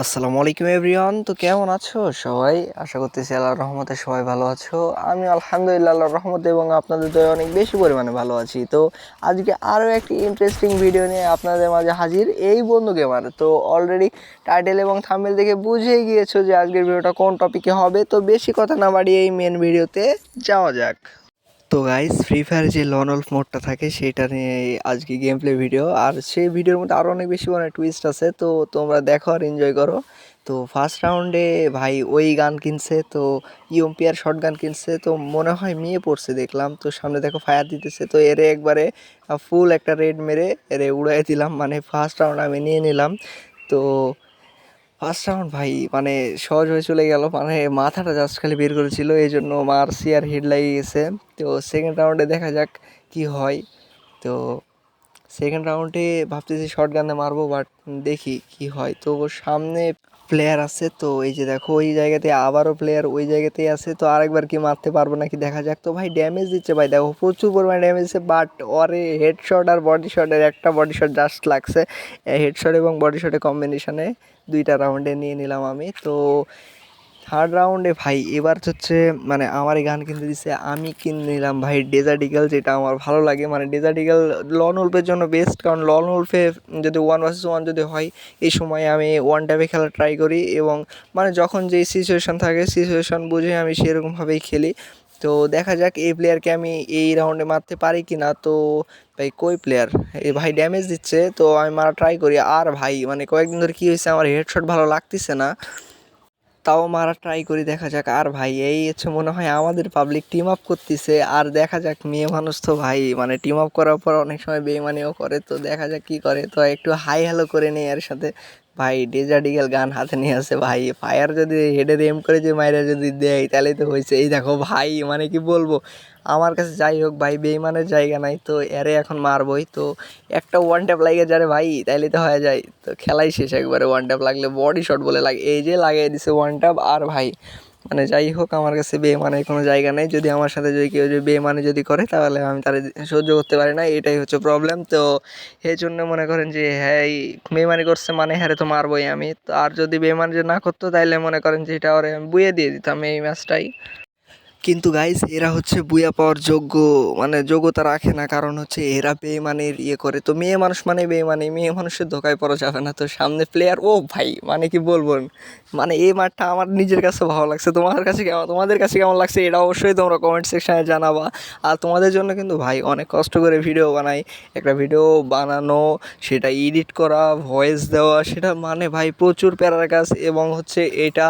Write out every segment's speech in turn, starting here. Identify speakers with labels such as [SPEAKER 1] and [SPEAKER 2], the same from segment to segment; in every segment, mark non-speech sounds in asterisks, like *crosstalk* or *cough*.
[SPEAKER 1] আসসালামু আলাইকুম এভরিওয়ান। তো কেমন আছো সবাই? আশা করতেছি আল্লাহর রহমতে সবাই ভালো আছো। আমি আলহামদুলিল্লাহ আল্লাহর রহমতে এবং আপনাদের দয়ে অনেক বেশি পরিমাণে ভালো আছি। তো আজকে আরও একটি ইন্টারেস্টিং ভিডিও নিয়ে আপনাদের মাঝে হাজির এই বন্ধু গেমার তো অলরেডি টাইটেল এবং থাম্বেল দেখে বুঝেই গিয়েছো যে আজকের ভিডিওটা কোন টপিকে হবে। তো বেশি কথা না বাড়িয়ে এই মেন ভিডিওতে যাওয়া যাক। তো গাইস ফ্রি ফায়ার যে লন অল্ফ মোডটা থাকে, সেটা নিয়ে আজকে গেম প্লে ভিডিও আর সেই ভিডিওর মধ্যে আরও অনেক বেশি মানে টুইস্ট আছে, তো তোমরা দেখো আর এনজয় করো। তো ফার্স্ট রাউন্ডে ভাই ওই গান কিনছে, তো ইউম্পিয়ার শর্ট গান কিনছে, তো মনে হয় মেয়ে পড়ছে দেখলাম। তো সামনে দেখো ফায়ার দিতেছে, তো এরে একবারে ফুল একটা রেড মেরে এরে উড়াই দিলাম। মানে ফার্স্ট রাউন্ড আমি নিয়ে নিলাম। তো ফার্স্ট রাউন্ড ভাই মানে সহজ হয়ে চলে গেল। মানে মাথাটা জাস্ট খালি বের করেছিল এই জন্য মার্সি আর হেড লাগিয়ে গেছে। তো সেকেন্ড রাউন্ডে দেখা যাক কি হয়। তো সেকেন্ড রাউন্ডে ভাবতেছি শর্ট গানে মারবো বাট দেখি কি হয়। তো সামনে প্লেয়ার আছে, তো এই যে দেখো, ওই জায়গাতে আবারও প্লেয়ার ওই জায়গাতেই আছে, তো আরেকবার কি মারতে পারব নাকি দেখা যাক। তো ভাই ড্যামেজ দিচ্ছে ভাই, দেখো প্রচুর পরিমাণে ড্যামেজ দিচ্ছে বাট ওরে হেডশট আর বডি শটের একটা বডি শট জাস্ট লাগছে। হেডশট এবং বডি শটের কম্বিনেশনে দুইটা রাউন্ডে নিয়ে নিলাম আমি, তো থার্ড রাউন্ডে ভাই, এবার হচ্ছে মানে আমার এই গান কিনতে দিচ্ছে আমি কিনে নিলাম ভাই ডেজার্ট ইগল যেটা আমার ভালো লাগে। মানে ডেজার্ট ইগল লন উল্ফের জন্য বেস্ট কারণ লন উল্ফে যদি ওয়ান ভার্সেস ওয়ান যদি হয়, এই সময় আমি ওয়ান ট্যাপে খেলা ট্রাই করি এবং মানে যখন যেই সিচুয়েশান থাকে সিচুয়েশান বুঝে আমি সেরকমভাবেই খেলি। তো দেখা যাক এই প্লেয়ারকে আমি এই রাউন্ডে মারতে পারি কি না তো ভাই, কই প্লেয়ার এ ভাই ড্যামেজ দিচ্ছে, তো আমি মারা ট্রাই করি। আর ভাই মানে কয়েকদিন ধরে কী হয়েছে, আমার হেডশট ভালো লাগতেছে না। তাও মারা ট্রাই করি, দেখা যাক। আর ভাই, এই হচ্ছে মনে হয় আমাদের পাবলিক টিম আপ করতেছে। আর দেখা যাক, মেয়ে মানুষ তো ভাই মানে টিম আপ করার পর অনেক সময় বেমানিও করে। তো দেখা যাক কি করে। তো একটু হাই হ্যালো করে নেই এর সাথে। ভাই ডেজার্ট গান হাতে নিয়ে আসে ভাই। ফায়ার যদি হেডের এম করে যে মায়েরা যদি দেয় তাহলে তো হয়েছে এই দেখো ভাই মানে কি বলব? আমার কাছে যাই হোক ভাই, বেইমানের জায়গা নাই, তো এরে এখন মারবই। তো একটা ওয়ান ট্যাপ লাগে যারে ভাই তাইলে তো হয়ে যায়। তো খেলাই শেষ একবারে ওয়ান ট্যাপ লাগলে বডি শট বলে লাগে। এই যে লাগিয়ে দিছে ওয়ান ট্যাপ আর ভাই মানে যাই হোক, আমার কাছে বেমানের কোনো জায়গা নেই। যদি আমার সাথে যদি কেউ যদি বেমানে যদি করে, তাহলে আমি তার সহ্য করতে পারি না। এটাই হচ্ছে প্রবলেম তো এই জন্য মনে করেন যে হ্যাঁ বেমানি করছে মানে হ্যাঁ তো মারবই আমি। আর যদি বেমানি না করতো তাহলে মনে করেন যে, এটা ওরে আমি বুয়ে দিয়ে দিতাম এই ম্যাচটাই কিন্তু গাইস এরা হচ্ছে বুয়া পাওয়ার যোগ্য মানে যোগ্যতা রাখে না। কারণ হচ্ছে এরা বেমানের ইয়ে করে। তো মেয়ে মানুষ মানে বেমানি মেয়ে মানুষের ধোকায় পড়া যাবে না। তো সামনে প্লেয়ার ও ভাই মানে কি বলব? মানে এই মাঠটা আমার নিজের কাছে ভালো লাগছে। তোমার কাছে কেমন, তোমাদের কাছে কেমন লাগছে এটা অবশ্যই তোমরা কমেন্ট সেকশানে জানাবা। আর তোমাদের জন্য কিন্তু ভাই, অনেক কষ্ট করে ভিডিও বানাই। একটা ভিডিও বানানো, সেটা এডিট করা ভয়েস দেওয়া, সেটা মানে ভাই প্রচুর প্যারার কাজ। এবং হচ্ছে এটা,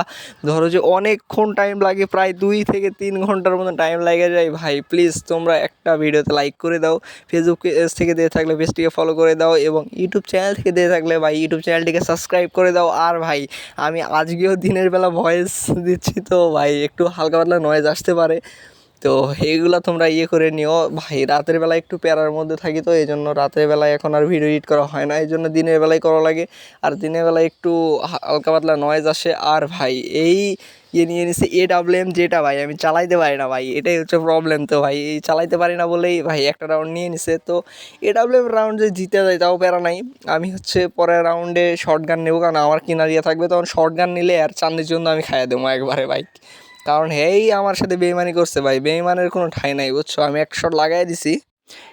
[SPEAKER 1] ধরো যে অনেকক্ষণ টাইম লাগে, প্রায় দুই থেকে তিন ঘণ্টার মতো টাইম লেগে যায়। ভাই প্লিজ তোমরা একটা ভিডিওতে লাইক করে দাও। ফেসবুক পেজ থেকে দিয়ে থাকলে পেজটিকে ফলো করে দাও এবং ইউটিউব চ্যানেল থেকে দিয়ে থাকলে ভাই ইউটিউব চ্যানেলটিকে সাবস্ক্রাইব করে দাও। আর ভাই, আমি আজকেও দিনের বেলা ভয়েস দিচ্ছি তো ভাই, একটু হালকা পাতলা নয়েজ আসতে পারে। তো এইগুলো তোমরা ইয়ে করে নিও। ভাই, রাতের বেলা একটু প্যারার মধ্যে থাকি তো এই জন্য রাতের বেলায় এখন আর ভিডিও এডিট করা হয় না। এই জন্য দিনের বেলায় করা লাগে। আর দিনের বেলায় একটু হালকা পাতলা নয়েজ আসে। আর ভাই, এই ইয়ে নিয়ে নিছে এ ডাব্লিউ এম যেটা ভাই, আমি চালাইতে পারি না ভাই, এটাই হচ্ছে প্রবলেম তো ভাই, এই চালাইতে পারি না বলেই ভাই একটা রাউন্ড নিয়ে নিছে। তো এ ডাব্লিউ এম রাউন্ড যে জিতে যায় তাও প্যারা নাই। আমি হচ্ছে পরের রাউন্ডে শর্ট গান নেব, কারণ আমার কিনার ইয়ে থাকবে, তখন শর্ট গান নিলে আর চান্দের জন্য আমি খাইয়ে দেবো একবারে বাইক কারণ হেই আমার সাথে বেইমানি করছে ভাই, বেইমানের কোনো ঠাই নাই, বুঝছ? আমি এক লাগাই দিছি।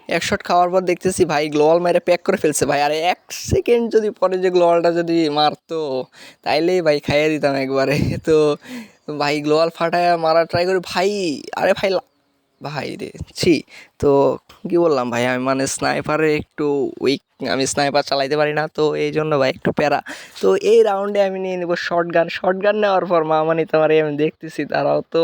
[SPEAKER 1] এক শট খাওয়ার পর দেখতেছি ভাই গ্লোয়াল মেরে প্যাক করে ফেলছে ভাই। আর এক সেকেন্ড যদি পরে যে গ্লোয়ালটা যদি মারতো, তাইলেই ভাই খাইয়ে দিতাম একবারে। *laughs* তো ভাই গ্লোয়াল ফাটায় মারা ট্রাই করি, ভাই, আরে ভাই ভাই রে, ছি। তো কী বললাম ভাই, আমি মানে স্নাইপারে একটু উইক আমি স্নাইপার চালাইতে পারি না, তো এই জন্য ভাই একটু প্যারা। তো এই রাউন্ডে আমি নিয়ে নেব শর্ট গান শর্ট গান নেওয়ার পর মা মানে তোমার আমি দেখতেছি তারাও তো।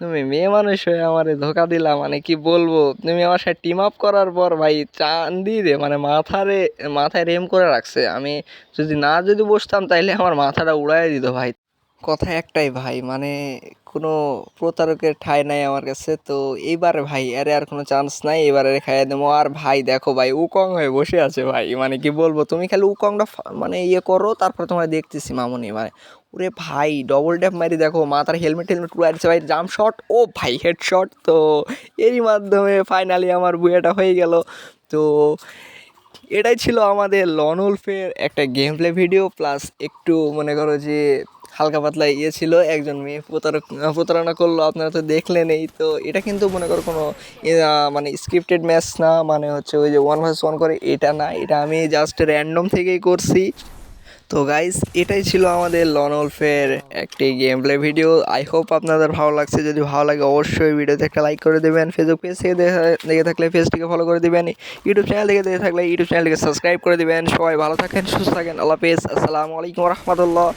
[SPEAKER 1] তুমি মেয়ে মানুষ হয়ে আমারে ধোকা দিলা মানে কি বলব? তুমি আমার সাথে টিম আপ করার পর ভাই চান্দি রে মানে মাথারে, মাথায় রেম করে রাখছে। আমি যদি না যদি বসতাম তাইলে আমার মাথাটা উড়াই দিত ভাই। কথা একটাই ভাই মানে কোনো প্রতারকের ঠাঁই নাই আমার কাছে। তো এইবার ভাই, আরে আর কোনো চান্স নাই এবার আরে খাইয়ে দেবো। আর ভাই, দেখো ভাই, উকং হয়ে বসে আছে ভাই। মানে কি বলব, তুমি খালি উকংটা মানে ইয়ে করো, তারপর তোমার দেখতেছি মামুনি। মানে ওরে ভাই ডবল ট্যাপ মারি দেখো, মাথার হেলমেট হেলমেট আছে ভাই জাম্প শট ও ভাই হেড শট তো এরই মাধ্যমে ফাইনালি আমার বুয়েটা হয়ে গেল। তো এটাই ছিল আমাদের লন উলফের একটা গেম প্লে ভিডিও প্লাস একটু মনে করো যে হালকা পাতলা ইয়ে ছিল, একজন মেয়ে প্রতারক, প্রতারণা করল, আপনারা তো দেখলেনই তো এটা কিন্তু মনে করো কোনো মানে স্ক্রিপ্টেড ম্যাচ না মানে হচ্ছে ওই যে ওয়ান ভার্স ওয়ান করে, এটা না, এটা আমি জাস্ট র্যান্ডম থেকেই করছি। তো গাইস এটাই ছিল আমাদের লন ওলফের একটি game play video I hope আপনাদের ভালো লাগছে, যদি ভালো লাগে অবশ্যই ভিডিওতে একটা লাইক করে দেবেন ফেসবুক পেজ থেকে দেখে- থাকলে পেজটিকে ফলো করে দেবেন ইউটিউব চ্যানেল থেকে দেখে থাকলে ইউটিউব চ্যানেলটিকে সাবস্ক্রাইব করে দেবেন। সবাই ভালো থাকেন, সুস্থ থাকেন, আল্লাহ হাফেজ, আসসালামু আলাইকুম রহমতুল্লাহ।